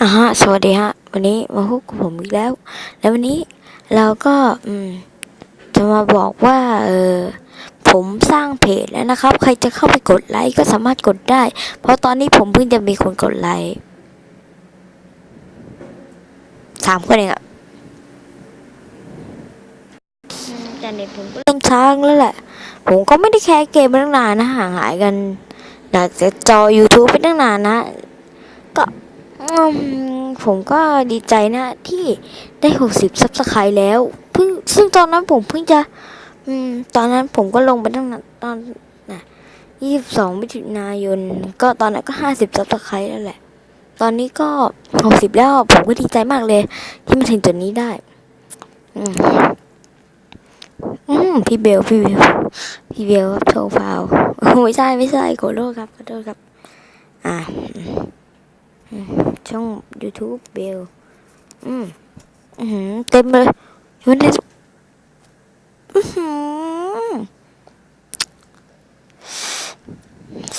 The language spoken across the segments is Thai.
อ่าฮะสวัสดีฮะ วันนี้มาพบกับผมอีกแล้ว แล้ววันนี้เราก็อืมจะมาบอกว่าเออผมสร้างเพจแล้วนะครับ ใครจะเข้าไปกดไลค์ก็สามารถกดได้ เพราะตอนนี้ผมเพิ่งจะมีคนกดไลค์สามคนเองอะอืมแต่เน็ตผมก็เริ่มช้างแล้วแหละ ผมก็ไม่ได้แคร์เกมมาตั้งนานนะห่างหายกันจากจอ YouTube ไปตั้งนานนะ ก็อืม ผมก็ดีใจนะที่ได้หกสิบซับสไครต์แล้วเพิ่งซึ่งตอนนั้นผมเพิ่งจะอืมตอนนั้นผมก็ลงไปตั้งแต่ตอนน่ะยี่สิบสองมิถุนายน ก็ตอนนั้นก็ห้าสิบซับสไครต์แล้วแหละ ตอนนี้ก็หกสิบแล้วผมก็ดีใจมากเลย ที่มาถึงจุดนี้ได้ อืมอืมพี่เบลพี่เบลพี่เบลครับโชว์ฟาวไม่ใช่ไม่ใช่ขอโทษครับขอโทษครับ อ่า ช่อง YouTube เบลอืมอือหือเต็มเลยยูนเนสอือหือ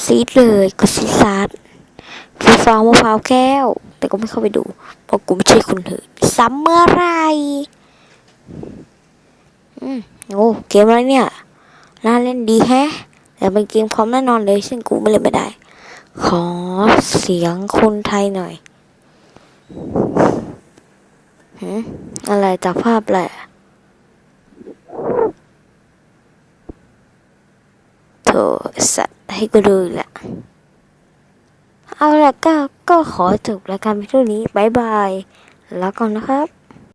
ซีดเลยก็ซีซาดฟีฟองมะพร้าวแก้ว แต่ก็ไม่เข้าไปดูเพราะกูไม่ใช่คนเถิดซ้ำเมื่อไรอืมโอ้เกมอะไรเนี่ยน่าเล่นดีแฮะ แต่เป็นเกมพร้อมแน่นอนเลยซึ่งกูไม่เล่นไม่ได้ ขอเสียงคนไทยหน่อยหืมอะไรจากภาพแหละโถสัตว์ให้กูดูแหละเอาละก็ก็ขอจบรายการไปเท่านี้บายบาย แล้วก่อนนะครับ